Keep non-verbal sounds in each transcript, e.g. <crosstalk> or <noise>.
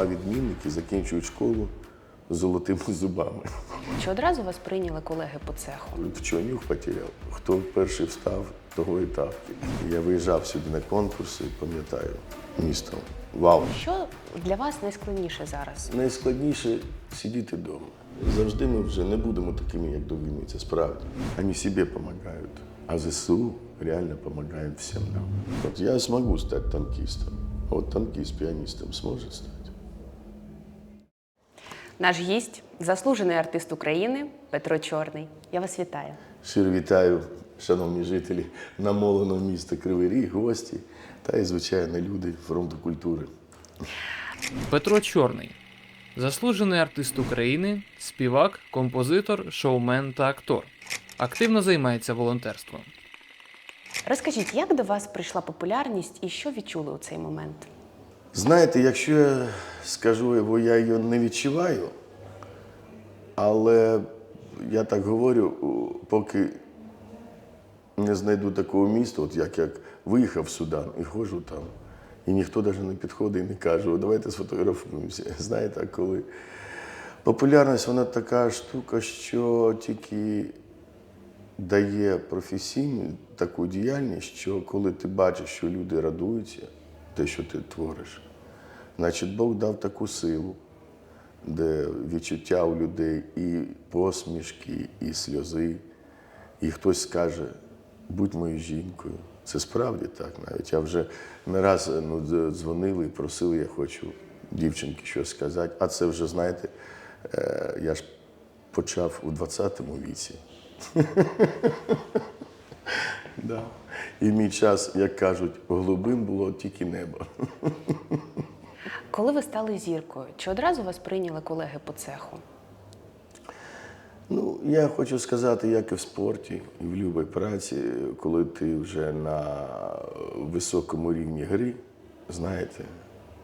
Рома відмінники закінчують школу з золотими зубами. Чи одразу вас прийняли колеги по цеху? Нюх потеряв? Хто перший встав, того і тапки. Я виїжджав сюди на конкурси, пам'ятаю, місто. Вау! Що для вас найскладніше зараз? Найскладніше сидіти вдома. Завжди ми вже не будемо такими, як до війни, це справді. Вони собі допомагають, а ЗСУ реально допомагають всім нам. От я зможу стати танкістом. От танкіст піаністом зможе стати. Наш гість заслужений артист України Петро Чорний. Я вас вітаю. Щиро вітаю, шановні жителі намоленого міста Кривий Ріг, гості та і, звичайно, люди фронту культури. Петро Чорний заслужений артист України, співак, композитор, шоумен та актор. Активно займається волонтерством. Розкажіть, як до вас прийшла популярність і що відчули у цей момент? Знаєте, якщо я скажу його, я її не відчуваю, але я так говорю, поки не знайду такого міста, от як, як виїхав в Судан і ходжу там, і ніхто навіть не підходить і не каже, давайте сфотографуємося. <laughs> Знаєте, а коли популярність вона така штука, що тільки дає професійну таку діяльність, що коли ти бачиш, що люди радуються, те, що ти твориш, значить Бог дав таку силу, де відчуття у людей і посмішки, і сльози, і хтось скаже, будь моєю жінкою. Це справді так навіть. Я вже не раз ну, дзвонили і просили, я хочу дівчинки щось сказати. А це вже, знаєте, е, я ж почав у 20-му віці. <laughs> Да. І мій час, як кажуть, голубим було тільки небо. Коли ви стали зіркою, чи одразу вас прийняли колеги по цеху? Ну, я хочу сказати, як і в спорті, і в будь-якій праці, коли ти вже на високому рівні гри, знаєте,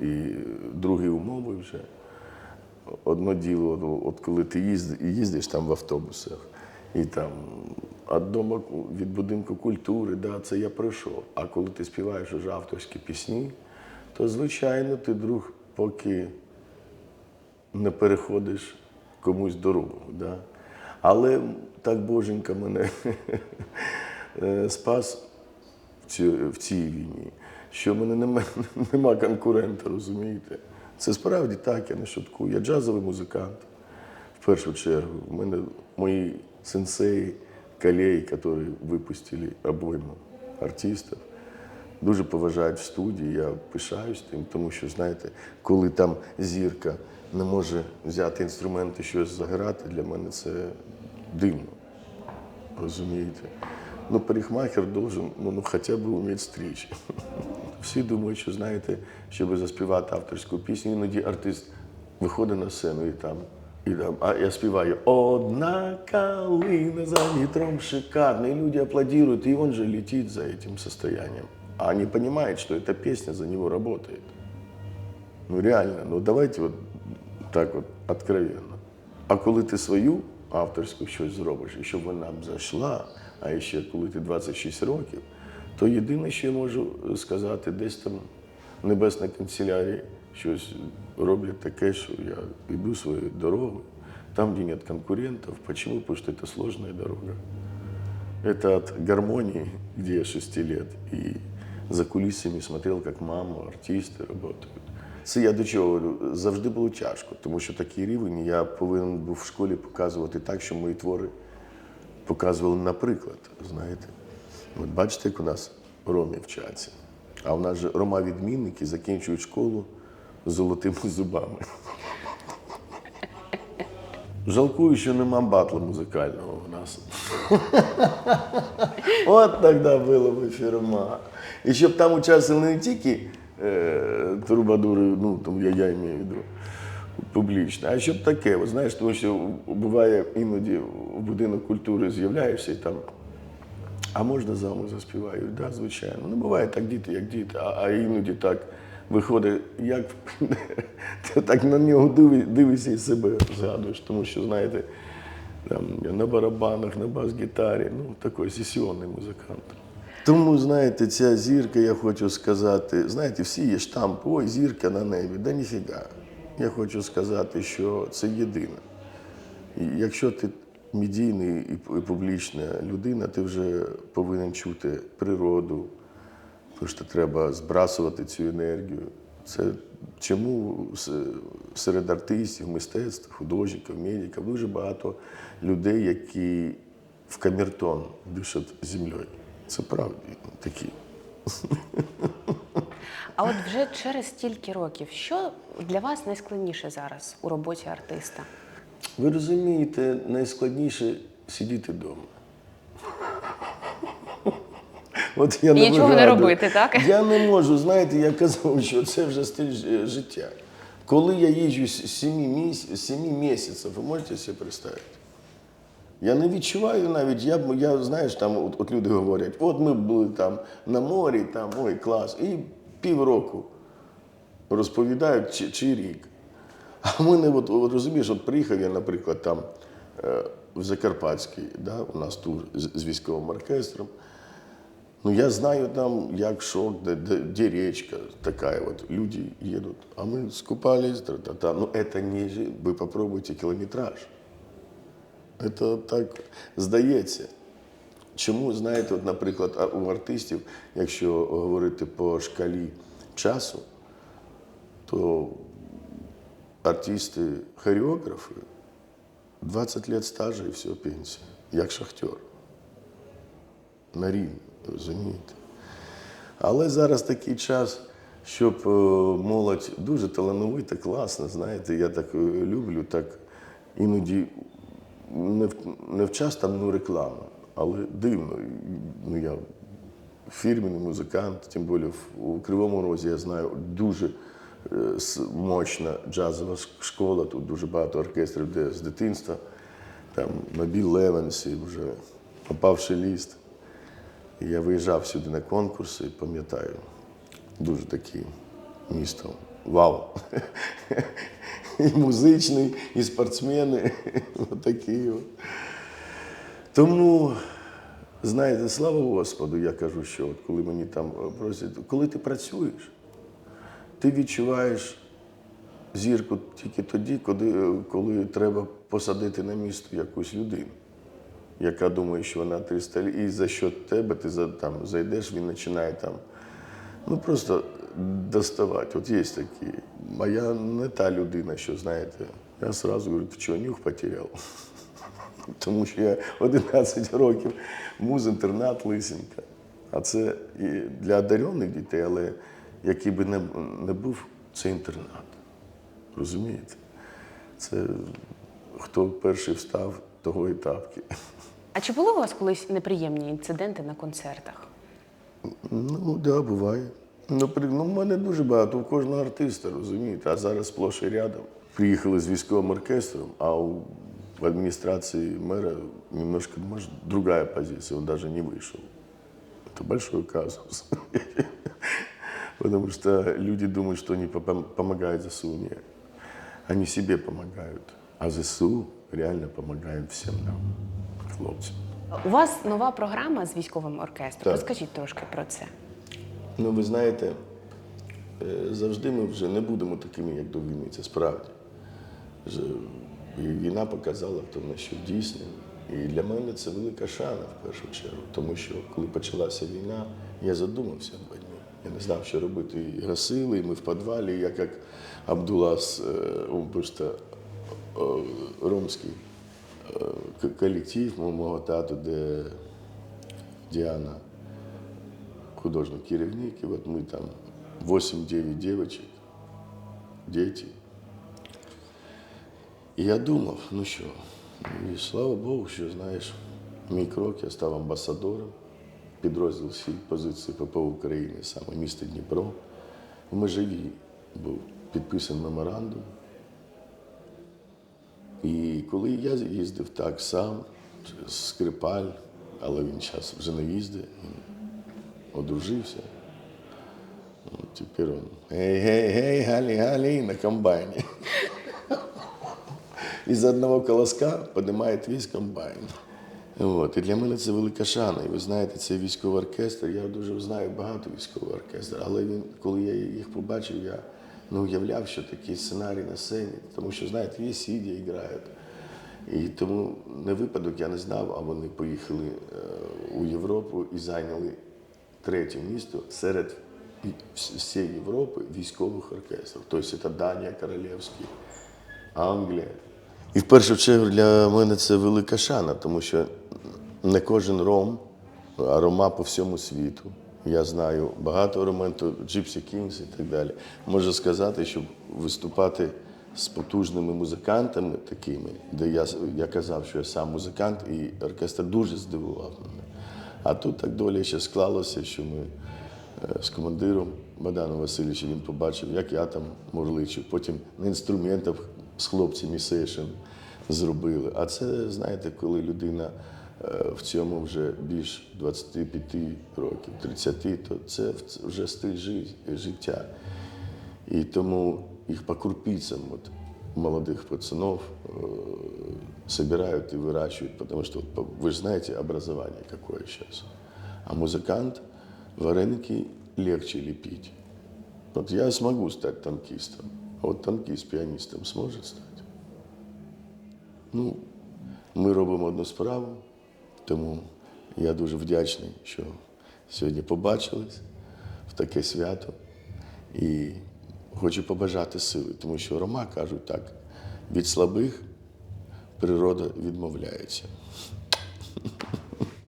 і другі умови вже. Одно діло, ну, от коли ти їздиш, їздиш там в автобусах, і там від дому від будинку культури, да, це я пройшов. А коли ти співаєш уже авторські пісні, то звичайно ти друг, поки не переходиш комусь дорогу. Да? Але так Боженька мене <laughs> е, спас в цій війні, що в мене нема, <laughs> нема конкурента, розумієте? Це справді так, я не шуткую. Я джазовий музикант в першу чергу. У мене мої сенсеї, колеги, які випустили обойму артистів, дуже поважають в студії. Я пишаюсь тим, тому що, знаєте, коли там зірка не може взяти інструменти, щось заграти, для мене це дивно. Розумієте? Ну, парикмахер должен ну, ну, хоча б вміти стрічь. <laughs> Всі думають, що знаєте, щоб заспівати авторську пісню, іноді артист виходить на сцену і там. І там, а я співаю «Одна калина за вітром шикарно», и люди аплодируют, и он же летит за этим состоянием. А они понимают, что эта песня за него работает. Ну реально, ну давайте от так от откровенно. А коли ти свою авторську щось зробиш, і щоб вона б зайшла, а ще коли ти 26 років, то єдине, що я можу сказати, десь там в небесній канцелярії щось роблять таке, що я йду своєю дорогою, там, де нет конкурентов. Почему? Потому что это сложная дорога. Это от гармонии, где я 6 лет, и за кулисами смотрел, як мама, артисти працюють. Це я до чого говорю, завжди було тяжко, тому що такий рівень я повинен був в школі показувати так, що мої твори показували наприклад. Знаєте, от бачите, як у нас ромі вчаться. А у нас же рома відмінники закінчують школу золотими зубами. Жалкую, що нема батла музикального у нас. <laughs> От тоді було б фірма. І щоб там участвували не тільки е, трубадури, ну там я, я маю в виду публічно, а щоб таке, от, знаєш, тому що буває іноді в будинок культури з'являєшся і там. А можна заму заспіваю? Да, звичайно. Ну, буває так діти, як діти, а, а іноді так виходить, як <laughs> ти так на нього дивишся і себе згадуєш, тому що, знаєте, там, я на барабанах, на бас-гітарі, ну, такий сесіонний музикант. Тому, знаєте, ця зірка, я хочу сказати, знаєте, всі є штамп, ой, зірка на небі, да ніфіга. я хочу сказати, що це єдине. І якщо ти медійний і публічна людина, ти вже повинен чути природу, тому що треба збрасувати цю енергію. Це чому серед артистів, мистецтв, художників, медиків дуже багато людей, які в камертон дишать землею. Це правда такі. А от вже через стільки років, що для вас найскладніше зараз у роботі артиста? Ви розумієте, найскладніше сидіти вдома. От я І нічого не робити, так? Я не можу, знаєте, я казав, що це вже стиль життя. Коли я їжджу з 7 місяців, 7 місяців, ви можете собі представити? Я не відчуваю навіть, я, я знаєш, там от, от люди говорять, от ми були там на морі, там, ой, клас, і півроку розповідають чи, чи рік. А мене, от, от, розумієш, от приїхав я, наприклад, там е, в Закарпатський, да, у нас тур з, з військовим оркестром. Ну, я знаю там, як що, де, де, де речка такая вот. Люди едут, а мы скупались, та-та-та. Ну, это не, же- вы попробуйте кілометраж. Це так здається. Чому, знаєте, от, наприклад, а- у артистів, якщо говорити по шкалі часу, то артисти, хореографи 20 лет стажу і все, пенсія, як шахтер. На рівні, розумієте? Але зараз такий час, щоб е, молодь дуже талановита, класна, знаєте, я так е, люблю, так іноді не, в- там ну, реклама, але дивно. Ну, я фірменний музикант, тим більше у Кривому Розі я знаю дуже е, мощна джазова школа, тут дуже багато оркестрів, де з дитинства. Там на Біл Левенсі вже попавши ліст. І я виїжджав сюди на конкурси, пам'ятаю, дуже таке місто. Вау! І музичний, і спортсмени. Отакі. Тому, знаєте, слава Господу, я кажу, що от коли мені там просять, коли ти працюєш, ти відчуваєш зірку тільки тоді, коли, коли треба посадити на місто якусь людину яка думає, що вона 300 літ, і за що тебе ти за, там, зайдеш, він починає там, ну просто доставати. От є такі. А я не та людина, що знаєте, я одразу говорю, ти чого, нюх потеряв? <laughs> Тому що я 11 років муз-інтернат лисенька. А це і для одарених дітей, але який би не, не був, це інтернат. Розумієте? Це хто перший встав, того і тапки. <laughs> А чи були у вас колись неприємні інциденти на концертах? Ну, так, да, буває. Ну, при- ну, в мене дуже багато, у кожного артиста, розумієте, а зараз сплош і рядом. Приїхали з військовим оркестром, а у в адміністрації мэра немножко, может, другая позиция, он даже не вышел. Это большой казус. <laughs> Потому что люди думают, что они попом- помогают ЗСУ. Нет. Они себе помогают. А ЗСУ реально помогает всем нам, хлопцям. У вас нова програма з військовим оркестром. Так. Розкажіть трошки про це. Ну, ви знаєте, е, завжди ми вже не будемо такими, як до війни, це справді. І війна показала в тому, що дійсно. І для мене це велика шана в першу чергу, тому що коли почалася війна, я задумався два дні. Я не знав, що робити. І гасили, і ми в підвалі, я як Абдулас, е, просто е, ромський колектив мого тату, де Діана художник керівник, і от ми там 8-9 дівчат, діти. І я думав, ну що, і слава Богу, що знаєш, мій крок, я став амбасадором, підрозділ всі позиції ППО України, саме місто Дніпро. В Межеві був підписаний меморандум. І коли я їздив так сам, Скрипаль, але він зараз вже не їздить, одружився. Ну, Тепер він гей, гей, гей, галі, галі на комбайні. Із одного колоска піднімає весь комбайн. От. І для мене це велика шана. І ви знаєте, це військовий оркестр. Я дуже знаю багато військових оркестрів, але він, коли я їх побачив, я не уявляв, що такий сценарій на сцені, тому що, знаєте, є сидя грають. І тому не випадок я не знав, а вони поїхали е, у Європу і зайняли третє місто серед всієї Європи військових оркестрів. Тобто це Данія Королівський, Англія. І в першу чергу для мене це велика шана, тому що не кожен ром, а рома по всьому світу. Я знаю багато роман, то Gypsy Kings і так далі. Можу сказати, щоб виступати з потужними музикантами такими, де я, я казав, що я сам музикант, і оркестр дуже здивував мене. А тут так доля ще склалося, що ми е, з командиром Богданом Васильовичем він побачив, як я там мурличу. Потім на інструментах з хлопцями сейшн зробили. А це, знаєте, коли людина в цьому вже більш 25 років, 30, то це в- вже стиль жи- життя. І тому їх по крупицам от, молодых пацанов э, собирают и выращивают, потому что вот, вы же знаете образование какое сейчас. А музыкант вареники легче лепить. Вот я смогу стать танкистом, а вот танкист пианистом сможет стать. Ну, ми робимо одну справу, тому я дуже вдячний, що сьогодні побачились в таке свято. І хочу побажати сили, тому що Рома кажуть так: від слабих природа відмовляється.